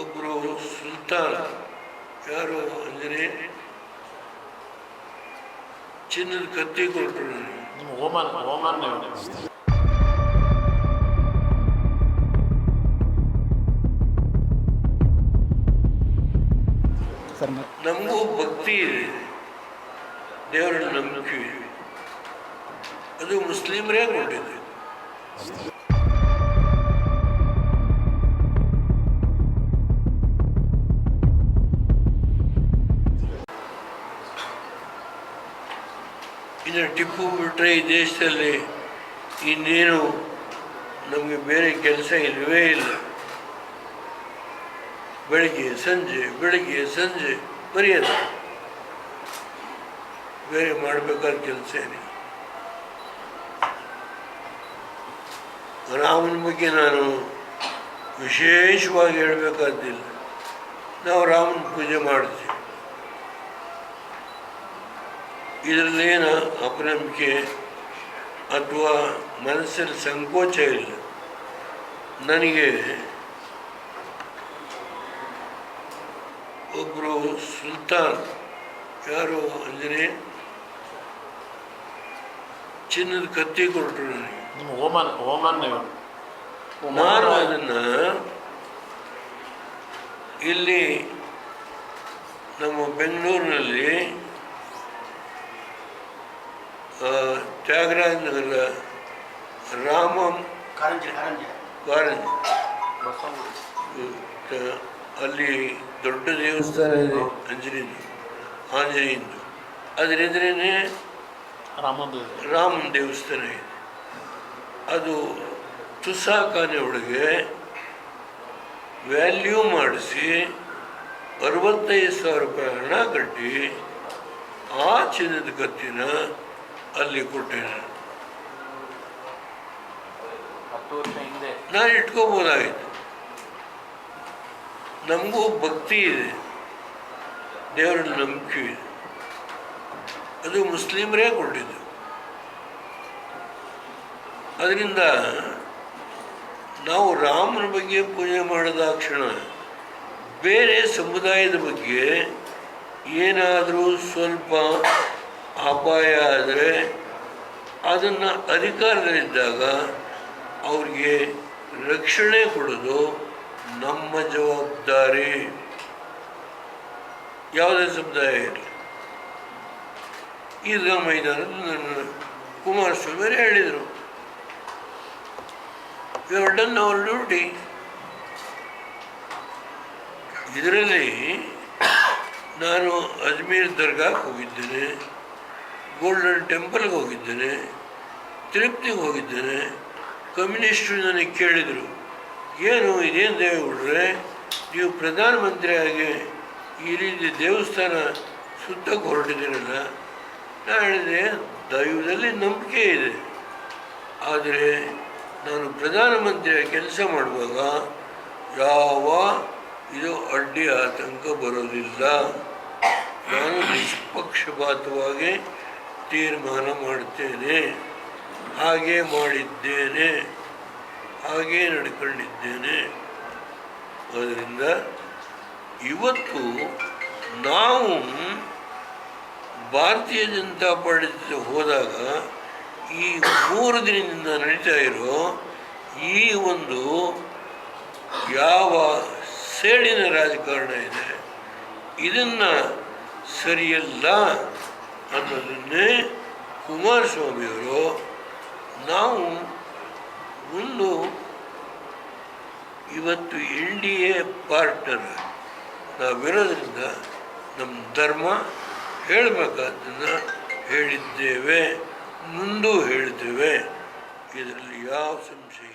ಒಬ್ಬರು ಸುಲ್ತಾನ್ ಯಾರು ಅಂದರೆ ಚಿನ್ನದ ಕತ್ತಿ ಕೊಟ್ಟರು ನನಗೆ. ನಮಗೂ ಭಕ್ತಿ ಇದೆ. ದೇವರ ನಂಬಿಕೆ ಇದೆ. ಅದು ಮುಸ್ಲಿಮರೇ ಕೊಟ್ಟಿದೆ ಇನ್ನು ಟಿಪ್ಪು ಬಿಟ್ಟರೆ ಈ ದೇಶದಲ್ಲಿ ಇನ್ನೇನು ನಮಗೆ ಬೇರೆ ಕೆಲಸ ಇಲ್ಲವೇ ಇಲ್ಲ. ಬೆಳಿಗ್ಗೆ, ಸಂಜೆ ಬೆಳಿಗ್ಗೆ, ಸಂಜೆ ಬರೆಯೋದು ಬೇರೆ ಮಾಡಬೇಕಾದ ಕೆಲಸ ಏನಿಲ್ಲ. ರಾಮನ ಬಗ್ಗೆ ನಾನು ವಿಶೇಷವಾಗಿ ಹೇಳಬೇಕಾದಿಲ್ಲ. ನಾವು ರಾಮನ ಪೂಜೆ ಮಾಡ್ತೀವಿ ಇದರಲ್ಲೇನು ಅಪನಂಬಿಕೆ ಅಥವಾ ಮನಸ್ಸಲ್ಲಿ ಸಂಕೋಚ ಇಲ್ಲ. ನನಗೆ ಒಬ್ಬರು ಸುಲ್ತಾನ್ ಯಾರು ಅಂದರೆ ಚಿನ್ನದ ಕತ್ತಿ ಕೊಟ್ಟರು ನನಗೆ. ಓಮನ್ ಓಮನ್ ನಾನು ಅದನ್ನು ಇಲ್ಲಿ ನಮ್ಮ ಬೆಂಗಳೂರಿನಲ್ಲಿ ತ್ಯಾಗರಾಜ ನಗರ ರಾಮ ಕಾರಂಜಿ ಅಲ್ಲಿ ದೊಡ್ಡ ದೇವಸ್ಥಾನ ಇದೆ ಅಂಜನೇಯ ಆಂಜನೇಯಂದು. ಅದರ ಎದುರೇ ರಾಮನ ದೇವಸ್ಥಾನ ಇದೆ. ಅದು ತುಸಾಖಾನೆ ಒಳಗೆ ವ್ಯಾಲ್ಯೂ ಮಾಡಿಸಿ ಅರವತ್ತೈದು ಸಾವಿರ ರೂಪಾಯಿ ಹಣ ಕಟ್ಟಿ ಆ ಚಿನ್ನದ ಕತ್ತಿನ ಅಲ್ಲಿ ಹಿಂದೆ. ನಾನು ಇಟ್ಕೋಬೋದಾಗಿತ್ತು. ನಮಗೂ ಭಕ್ತಿ ಇದೆ. ದೇವರ ನಂಬಿಕೆ ಇದೆ. ಅದು ಮುಸ್ಲಿಮರೇ ಕೊಟ್ಟಿದ್ದು. ಅದರಿಂದ ನಾವು ರಾಮನ ಬಗ್ಗೆ ಪೂಜೆ ಮಾಡಿದ ಕ್ಷಣ ಬೇರೆ ಸಮುದಾಯದ ಬಗ್ಗೆ ಏನಾದರೂ ಸ್ವಲ್ಪ ಅಪಾಯ ಆದರೆ ಅದನ್ನು ಅಧಿಕಾರದಲ್ಲಿದ್ದಾಗ ಅವ್ರಿಗೆ ರಕ್ಷಣೆ ಕೊಡೋದು ನಮ್ಮ ಜವಾಬ್ದಾರಿ. ಯಾವುದೇ ಸಮುದಾಯ ಇರಲಿ. ಈದ್ಗಾ ಮೈದಾನದ ನನ್ನ ಕುಮಾರಸ್ವಾಮಿ ಹೇಳಿದರು. ಯು ಡನ್ ಅವರ್ ಡ್ಯೂಟಿ ಇದರಲ್ಲಿ ನಾನು ಅಜ್ಮೀರ್ ದರ್ಗಾಕ್ಕೆ ಹೋಗಿದ್ದೇನೆ. ಗೋಲ್ಡನ್ ಟೆಂಪಲ್ಗೆ ಹೋಗಿದ್ದೇನೆ. ತಿರುಪ್ತಿಗೆ ಹೋಗಿದ್ದೇನೆ. ಕಮ್ಯುನಿಸ್ಟರು ನನಗೆ ಕೇಳಿದರು, ಏನು ಇದೇನು ದೇವೇಗೌಡ್ರೆ? ನೀವು ಪ್ರಧಾನಮಂತ್ರಿಯಾಗಿ ಈ ರೀತಿ ದೇವಸ್ಥಾನ ಸುತ್ತಕ್ಕೆ ಹೊರಟಿದ್ದೀರಲ್ಲ? ನಾನು ಹೇಳಿದೆ, ದೈವದಲ್ಲಿ ನಂಬಿಕೆ ಇದೆ. ಆದರೆ ನಾನು ಪ್ರಧಾನಮಂತ್ರಿಯಾಗಿ ಕೆಲಸ ಮಾಡುವಾಗ ಯಾವ ಇದು ಅಡ್ಡಿ ಆತಂಕ ಬರೋದಿಲ್ಲ. ನಾನು ನಿಷ್ಪಕ್ಷಪಾತವಾಗಿ ತೀರ್ಮಾನ ಮಾಡುತ್ತೇನೆ. ಹಾಗೆ ಮಾಡಿದ್ದೇನೆ. ಹಾಗೆ ನಡ್ಕೊಂಡಿದ್ದೇನೆ. ಅದರಿಂದ ಇವತ್ತು ನಾವು ಭಾರತೀಯ ಜನತಾ ಪಾರ್ಟಿ ಹೋದಾಗ ಈ ಮೂರು ದಿನದಿಂದ ನಡೀತಾ ಇರೋ ಈ ಒಂದು ಯಾವ ಸೇಡಿನ ರಾಜಕಾರಣ ಇದೆ, ಇದನ್ನು ಸರಿಯಲ್ಲ. ಅನ್ನೋದನ್ನೇ ಕುಮಾರಸ್ವಾಮಿಯವರು ನಾವು ಮುಂದು ಇವತ್ತು ಎನ್ ಡಿ ಎ ಪಾರ್ಟ್ನರ್. ನಾವಿರೋದ್ರಿಂದ ನಮ್ಮ ಧರ್ಮ ಹೇಳಬೇಕಾದ್ದನ್ನು ಹೇಳಿದ್ದೇವೆ, ಮುಂದೂ ಹೇಳಿದ್ದೇವೆ. ಇದರಲ್ಲಿ ಯಾವ ಸಂಶಯ